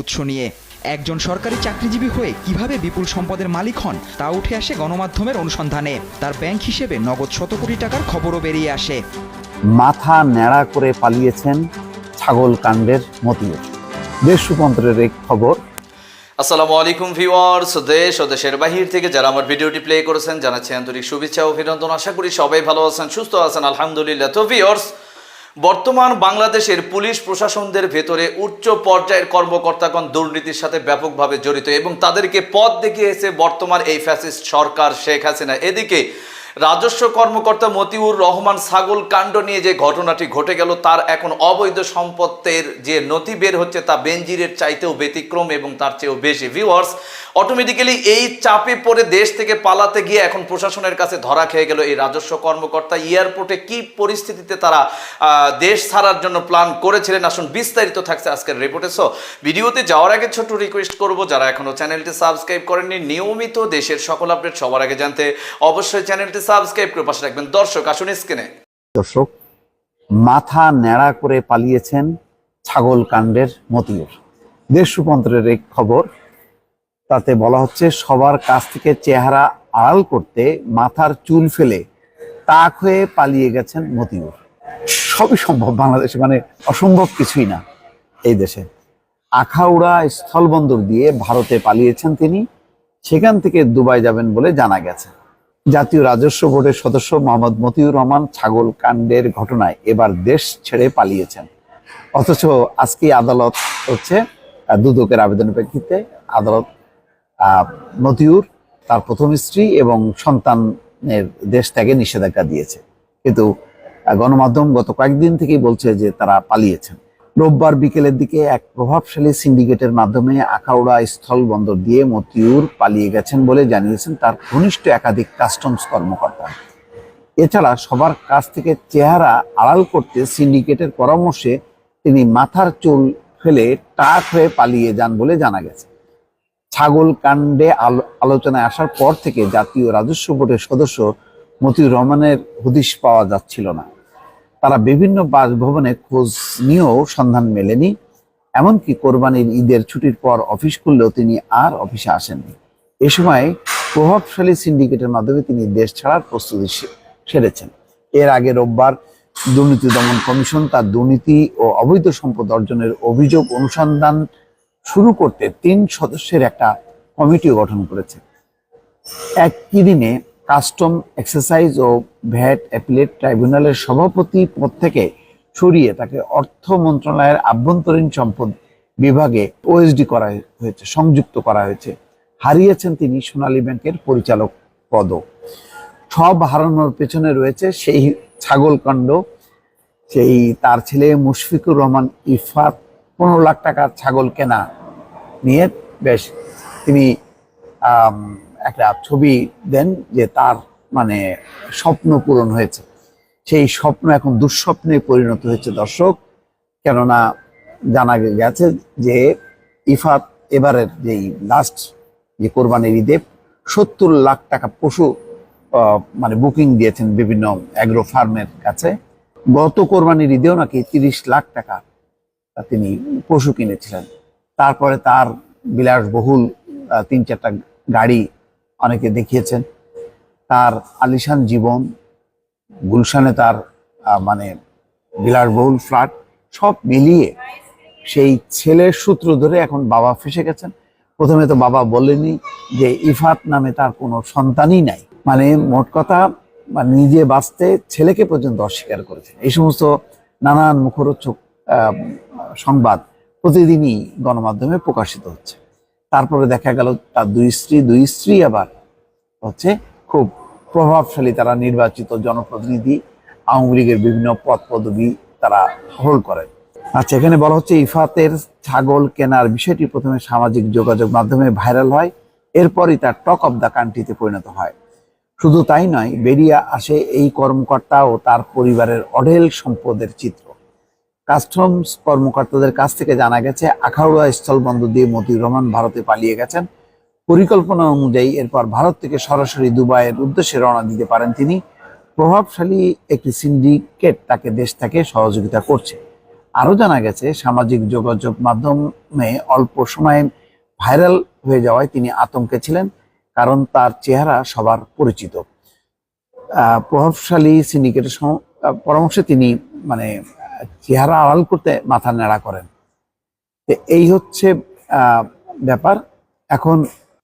উৎস নিয়ে। একজন সরকারি চাকরিজীবী হয়ে কীভাবে বিপুল সম্পদের মালিক হন তা উঠে আসে গণমাধ্যমের অনুসন্ধানে। তার ব্যাংক হিসেবে নগদ শত কোটি টাকার খবরও বেরিয়ে আসে। মাথা ন্যাড়া করে পালিয়েছেন ছাগল কাণ্ডের মতিউর দেশ রূপান্তরের এক খবর। আসসালামু আলাইকুম ভিউয়ার্স দেশ ও দেশের বাহির থেকে যারা আমার ভিডিওটি প্লে করেছেন জানাচ্ছি আন্তরিক শুভেচ্ছা ও অভিনন্দন। আশা করি সবাই ভালো আছেন সুস্থ আছেন আলহামদুলিল্লাহ। তো ভিউয়ার্স বর্তমান বাংলাদেশের পুলিশ প্রশাসনদের ভেতরে উচ্চ পর্যায়ের কর্মকর্তাগণ দুর্নীতির সাথে ব্যাপকভাবে জড়িত এবং তাদেরকে পথ দেখিয়েছে বর্তমান এই ফ্যাসিস্ট সরকার শেখ হাসিনা। এদিকে রাজস্ব কর্মকর্তা মতিউর রহমান ছাগল কাণ্ড নিয়ে যে ঘটনাটি ঘটে গেল, তার এখন অবৈধ সম্পত্তির যে নথি বের হচ্ছে তা বেঞ্জিরের চাইতেও ব্যতিক্রম এবং তার চেয়েও বেশি। ভিউয়ার্স অটোমেটিক্যালি এই চাপে পড়ে দেশ থেকে পালাতে গিয়ে এখন প্রশাসনের কাছে ধরা খেয়ে গেল এই রাজস্ব কর্মকর্তা। এয়ারপোর্টে কি পরিস্থিতিতে তারা দেশ ছাড়ার জন্য প্ল্যান করেছিলেন? আসুন বিস্তারিত থাকছে আজকের রিপোর্টে সো ভিডিওতে যাওয়ার আগে ছোট রিকোয়েস্ট করব, যারা এখনও চ্যানেলটি সাবস্ক্রাইব করেননি, নিয়মিত দেশের সকল আপডেট সবার আগে জানতে অবশ্যই চ্যানেলটি সাবস্ক্রাইব করে পাশে রাখবেন। দর্শক, আসুন স্ক্রিনে। দর্শক, মাথা ন্যাড়া করে পালিয়েছেন ছাগল কাণ্ডের মতিউর। দেশ এক খবর, তাতে বলা হচ্ছে, সবার কাছ থেকে চেহারা আড়াল করতে মাথার চুল ফেলে তাক হয়ে পালিয়ে গেছেন মতিউর। সবই সম্ভব বাংলাদেশে মানে অসম্ভব কিছুই না এই দেশে। আখাউড়া স্থলবন্দর দিয়ে ভারতে পালিয়েছেন তিনি, সেখান থেকে দুবাই যাবেন বলে জানা গেছে। জাতীয় রাজস্ব বোর্ডের সদস্য মোহাম্মদ মতিউর রহমান ছাগল কাণ্ডের ঘটনায় এবার দেশ ছেড়ে পালিয়েছেন। অথচ আজকে আদালত হচ্ছে দুদকের আবেদনের প্রেক্ষিতে আদালত মতিউর, তার প্রথম স্ত্রী এবং সন্তানের দেশ ত্যাগে নিষেধাজ্ঞা দিয়েছে। কিন্তু গণমাধ্যম গত কয়েকদিন থেকেই বলছে যে তারা পালিয়েছেন। রোববার বিকেলের দিকে এক প্রভাবশালী সিন্ডিকেটের মাধ্যমে আখাউড়া স্থল বন্দর দিয়ে মতিউর পালিয়ে গেছেন বলে জানিয়েছেন তার ঘনিষ্ঠ একাধিক কাস্টমস কর্মকর্তা। এছাড়া সবার কাছ থেকে চেহারা আড়াল করতে সিন্ডিকেটের পরামর্শে তিনি মাথার চুল ফেলে টাক হয়ে পালিয়ে যান বলে জানা গেছে। ছাগল কাণ্ডে আলো- আলোচনায় আসার পর থেকে জাতীয় রাজস্ব বোর্ডের সদস্য মতিউর রহমানের হদিশ পাওয়া যাচ্ছিল না। তারা বিভিন্ন বাসভবনে খোঁজ নিয়েও সন্ধান মেলেনি, এমনকি কোরবানির ঈদের ছুটির পর অফিস খুললেও তিনি আর অফিসে আসেননি। এ সময় প্রভাবশালী সিন্ডিকেটের মাধ্যমে তিনি দেশ ছাড়ার প্রস্তুতি সেরেছেন। এর আগে রোববার দুর্নীতি দমন কমিশন তার দুর্নীতি ও অবৈধ সম্পদ অর্জনের অভিযোগ অনুসন্ধান শুরু করতে তিন সদস্যের একটা কমিটি গঠন করেছে। একই দিনে কাস্টম এক্সারসাইজ ও ভ্যাট অ্যাপিলেট ট্রাইব্যুনালের সভাপতি পদ থেকে সরিয়ে তাকে অর্থ মন্ত্রণালয়ের আভ্যন্তরীণ সম্পদ বিভাগে ওএসডি করা হয়েছে, সংযুক্ত করা হয়েছে। হারিয়েছেন তিনি সোনালী ব্যাংকের পরিচালক পদও। সব হারানোর পেছনে রয়েছে সেই ছাগলকাণ্ড, সেই তার ছেলে মুশফিকুর রহমান ইফাত পনেরো লাখ টাকার ছাগল কেনা নিয়ে বেশ তিনি একটা ছবি দেন যে তার মানে স্বপ্ন পূরণ হয়েছে। সেই স্বপ্ন এখন দুঃস্বপ্নে পরিণত হয়েছে দর্শক। কেননা জানা গেছে যে ইফাত এবারের যেই লাস্ট যে কোরবানির ঈদে সত্তর লাখ টাকা পশু মানে বুকিং দিয়েছেন বিভিন্ন অ্যাগ্রো ফার্মের কাছে। গত কোরবানির ঈদেও নাকি তিরিশ লাখ টাকা তিনি পশু কিনেছিলেন। তারপরে তার বিলাসবহুল তিন চারটা গাড়ি অনেকে দেখিয়েছেন, তার আলিশান জীবন, গুলশানে তার মানে বিলাসবহুল ফ্ল্যাট, সব মিলিয়ে সেই ছেলের সূত্র ধরে এখন বাবা ফেসে গেছেন। প্রথমে তো বাবা বলেনি যে ইফাত নামে তার কোনো সন্তানই নাই। মানে মোট কথা নিজে বাঁচতে ছেলেকে পর্যন্ত অস্বীকার করেছে। এই সমস্ত নানান মুখরোচক সংবাদ প্রতিদিনই গণমাধ্যমে প্রকাশিত হচ্ছে। তারপরে দেখা গেল তার দুই স্ত্রী দুই স্ত্রী আবার হচ্ছে খুব প্রভাবশালী তারা নির্বাচিত জনপ্রতিনিধি, আওয়ামী লীগের বিভিন্ন পদ পদবি তারা হোল্ড করে। আচ্ছা এখানে বলা হচ্ছে ইফাতের ছাগল কেনার বিষয়টি প্রথমে সামাজিক যোগাযোগ মাধ্যমে ভাইরাল হয়, এরপরই তার টক অব দ্য কান্ট্রিতে পরিণত হয়। শুধু তাই নয়, বেরিয়ে আসে এই কর্মকর্তা ও তার পরিবারের অঢেল সম্পদের চিত্র। কাস্টমস কর্মকর্তাদের কাছ থেকে জানা গেছে, আখাউড়া স্থলবন্দর দিয়ে মতিউর রহমান ভারতে পালিয়ে গেছেন। পরিকল্পনা অনুযায়ী এরপর ভারত থেকে সরাসরি দুবাইয়ের উদ্দেশ্যে রওনা দিতে পারেন তিনি। প্রভাবশালী একটি সিন্ডিকেট তাকে দেশ থেকে সহযোগিতা করছে। আরও জানা গেছে, সামাজিক যোগাযোগ মাধ্যমে অল্প সময়ে ভাইরাল হয়ে যাওয়ায় তিনি আতঙ্কে ছিলেন, কারণ তার চেহারা সবার পরিচিত। প্রভাবশালী সিন্ডিকেটের পরামর্শে তিনি মানে চেহারা আড়াল করতে মাথা নেড়া করেন। এই হচ্ছে ব্যাপার। এখন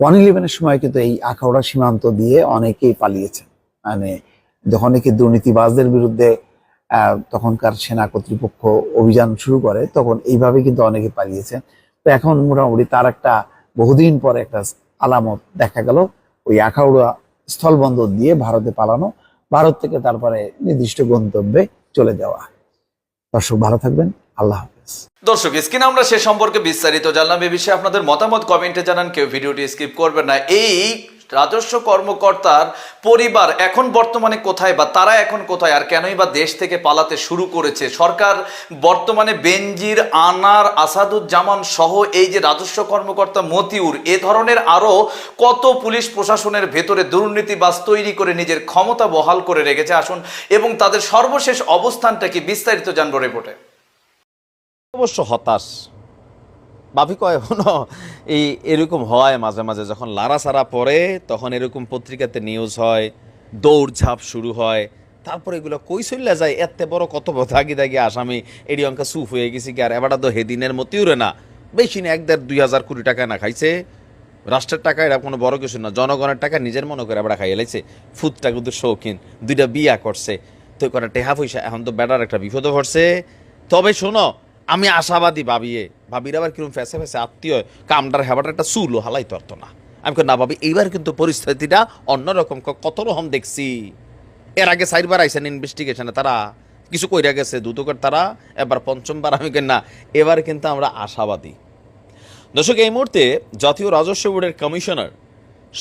ওয়ান ইলেভেনের সময় কিন্তু এই আখাউড়া সীমান্ত দিয়ে অনেকেই পালিয়েছে। মানে যখন নাকি দুর্নীতিবাজদের বিরুদ্ধে তখনকার সেনা কর্তৃপক্ষ অভিযান শুরু করে, তখন এইভাবে কিন্তু অনেকে পালিয়েছে। তো এখন মোটামুটি তার একটা বহুদিন পরে একটা আলামত দেখা গেল। ওই আখাউড়া স্থলবন্দর দিয়ে ভারতে পালানো, ভারত থেকে তারপরে নির্দিষ্ট গন্তব্যে চলে যাওয়া। দর্শক ভালো থাকবেন। আল্লাহ দর্শক, স্ক্রিনে আমরা সে সম্পর্কে বিস্তারিত জানলাম। এ বিষয়ে আপনাদের মতামত কমেন্টে জানান, কেউ ভিডিওটি স্কিপ করবেন না। এই রাজস্ব কর্মকর্তার পরিবার এখন বর্তমানে কোথায় বা তারা এখন কোথায় আর কেনই বা দেশ থেকে পালাতে শুরু করেছে? সরকার বর্তমানে বেনজির, আনার, আসাদুজ্জামান সহ এই যে রাজস্ব কর্মকর্তা মতিউর, এ ধরনের আরও কত পুলিশ প্রশাসনের ভেতরে দুর্নীতিবাজ তৈরি করে নিজের ক্ষমতা বহাল করে রেখেছে? আসুন, এবং তাদের সর্বশেষ অবস্থানটা কি বিস্তারিত জানব রিপোর্টে। অবশ্য হতাশ। ভাবি কয়, হনো, এই এরকম হয় মাঝে মাঝে যখন লারা সারা পড়ে, তখন এরকম পত্রিকাতে নিউজ হয়, দৌড়ঝাঁপ শুরু হয়। তারপরে এগুলো কই চললে যায়? এত বড় কত দাগি দাগি আসামি, এডি অঙ্কা চুপ হয়ে গেছি কি আর? এবারটা তো হেদিনের মতিও রে না। বেশি না, এক দেড় দুই হাজার কোটি টাকা না খাইছে। রাষ্ট্রের টাকা এটা কোনো বড় কিছু না, জনগণের টাকা নিজের মনে করে এবার খাইয়ে লাইছে। ফুদটা কিন্তু শৌখিন, দুইটা বিয়া করছে। তো করে টেহা পয়সা, এখন তো বেটার একটা বিপদও ঘটছে তবে শোনো আমি আশাবাদী ভাবিয়ে ভাবির আবার কিরম ফেসে ফেসে আত্মীয় কামটার হেবাটার একটা চুলও হালাই তরতো না। আমি না ভাবি, এইবার কিন্তু পরিস্থিতিটা অন্যরকম কত রকম দেখছি। এর আগে চারবার আইসেন ইনভেস্টিগেশনে তারা, কিছু কইরা গেছে, দুদকের তারা, এবার পঞ্চমবার আমি না, এবার কিন্তু আমরা আশাবাদী। দর্শক, এই মুহূর্তে জাতীয় রাজস্ব বোর্ডের কমিশনার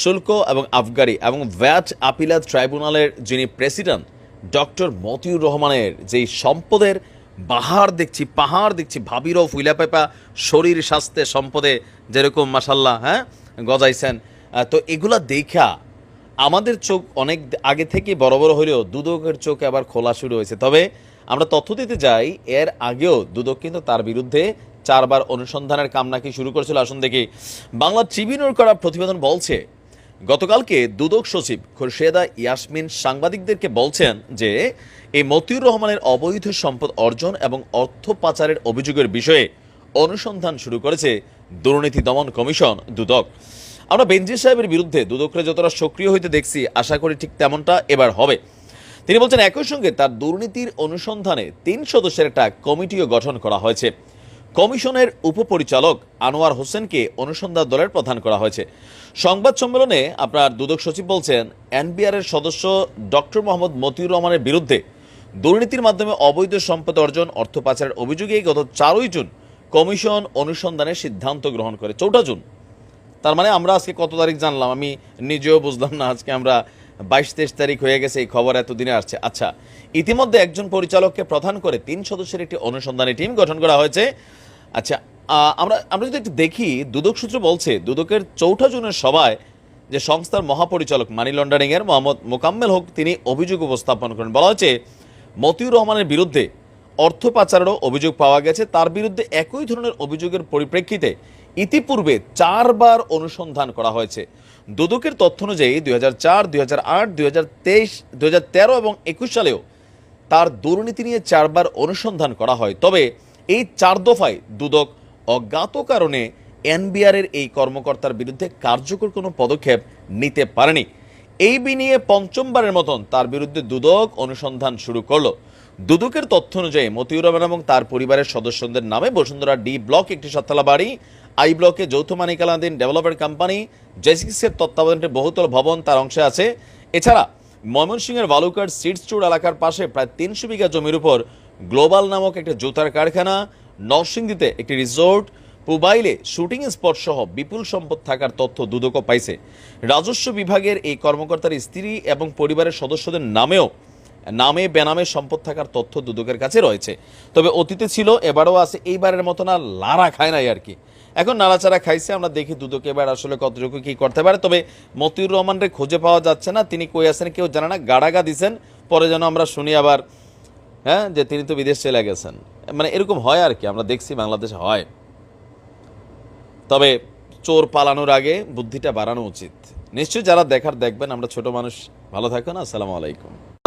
শুল্ক এবং আবগারি এবং ভ্যাট আপিলাত ট্রাইব্যুনালের যিনি প্রেসিডেন্ট ডক্টর মতিউর রহমানের যেই সম্পদের বাহার দেখছি, পাহাড় দেখছি ভাবিরও ফুইলা পেপা, শরীর স্বাস্থ্যে সম্পদে যেরকম মাসাল্লাহ হ্যাঁ গজাইছেন। তো এগুলা দেখা আমাদের চোখ অনেক আগে থেকে বড় বড় হলেও দুদকের চোখ আবার খোলা শুরু হয়েছে। তবে আমরা তথ্য দিতে যাই এর আগেও দুদক কিন্তু তার বিরুদ্ধে চারবার অনুসন্ধানের কাম নাকি শুরু করেছিল। আসুন দেখি। বাংলা ট্রিবিউনের করা প্রতিবেদন বলছে গতকালকে দুদক সচিব খুরশেদা ইয়াসমিন সাংবাদিকদেরকে বলছেন যে এই মতিউর রহমানের অবৈধ সম্পদ অর্জন এবং অর্থ পাচারের অভিযোগের বিষয়ে অনুসন্ধান শুরু করেছে দুর্নীতি দমন কমিশন, দুদক। আমরা বেঞ্জির সাহেবের বিরুদ্ধে দুদকরে যতটা সক্রিয় হইতে দেখছি, আশা করি ঠিক তেমনটা এবার হবে। তিনি বলছেন, একই সঙ্গে তার দুর্নীতির অনুসন্ধানে তিন সদস্যের একটা কমিটিও গঠন করা হয়েছে। কমিশনের উপপরিচালক আনোয়ার হোসেনকে অনুসন্ধান দলের প্রধান করা হয়েছে। সংবাদ সম্মেলনে আপনার দুদক সচিব বলছেন, এনবিআর এর সদস্য ডক্টর মোহাম্মদ মতিউর রহমানের বিরুদ্ধে দুর্নীতির মাধ্যমে অবৈধ সম্পদ অর্জন, অর্থ পাচারের অভিযোগে গত চারই জুন কমিশন অনুসন্ধানের সিদ্ধান্ত গ্রহণ করে, চৌঠা জুন। তার মানে আমরা আজকে কত তারিখ জানলাম? আমি নিজেও বুঝলাম না আজকে আমরা বাইশ তেইশ তারিখ হয়ে গেছে, এই খবর এতদিনে আসছে। আচ্ছা ইতিমধ্যে একজন পরিচালককে প্রধান করে তিন সদস্যের একটি অনুসন্ধানী টিম গঠন করা হয়েছে। আচ্ছা আমরা আমরা যদি একটু দেখি, দুদক সূত্র বলছে, দুদকের চৌঠা জুনের সভায় যে সংস্থার মহাপরিচালক মানি লন্ডারিং এর মোহাম্মদ মোকাম্মেল হক, তিনি অভিযোগ উপস্থাপন করেন। বলা হয়েছে, মতিউর রহমানের বিরুদ্ধে অর্থ পাচারেরও অভিযোগ পাওয়া গেছে। তার বিরুদ্ধে একই ধরনের অভিযোগের পরিপ্রেক্ষিতে ইতিপূর্বে চারবার অনুসন্ধান করা হয়েছে। দুদকের তথ্য অনুযায়ী দুই হাজার চার, দুই হাজার আট, দুই হাজার তেইশ তেরো এবং একুশ সালেও তার দুর্নীতি নিয়ে চারবার অনুসন্ধান করা হয়। তবে এই চার দফায় দুদক অজ্ঞাত কারণে এনবিআর এর এই কর্মকর্তার বিরুদ্ধে কার্যকর কোনো পদক্ষেপ নিতে পারেনি। এই বিনিয়ে পঞ্চমবারের মতন তার বিরুদ্ধে দুদক অনুসন্ধান শুরু করল। দুদকের তথ্য অনুযায়ী মতিউর রহমান এবং তার পরিবারের সদস্যদের নামে বসুন্ধরা ডি ব্লক একটি সাততলা বাড়ি আই ব্লকে যৌথ মানিকালাধীন ডেভেলপমেন্ট কোম্পানি জেসিক্সের তত্ত্বাবধানে বহুতল ভবন তার অংশে আছে। এছাড়া ময়মনসিংহের বালুকার সিড স্টোর এলাকার পাশে প্রায় তিনশো বিঘা জমির উপর গ্লোবাল নামক একটি জুতার কারখানা, নরসিংদীতে একটি রিসোর্ট, পুবাইলে শুটিং স্পট সহ বিপুল সম্পদ থাকার তথ্য দুদক পাইছে। রাজস্ব বিভাগের এই কর্মকর্তার স্ত্রী এবং পরিবারের সদস্যদের নামেও, নামে বেনামে সম্পদ থাকার তথ্য দুদকের কাছে রয়েছে। তবে অতীতে ছিল, এবারও আছে, এইবারের মতো না লারা খায় নাই আর কি। এখন নাড়াচাড়া খাইছে, আমরা দেখি দুদক এবার আসলে কতটুকু কি করতে পারে। তবে মতিউর রহমানরে খুঁজে পাওয়া যাচ্ছে না, তিনি কই আছেন কেউ জানে না, গাড়াগা দিছেন, পরে যেন আমরা শুনি আবার হ্যাঁ যে তিনি তো বিদেশ চলে গেছেন। মানে এরকম হয় আর কি, আমরা দেখছি বাংলাদেশে হয়। তবে চোর পালানোর আগে বুদ্ধিটা বাড়ানো উচিত। নিশ্চয়ই যারা দেখার দেখবেন, আমরা ছোট মানুষ, ভালো থাকুন, আসসালামু আলাইকুম।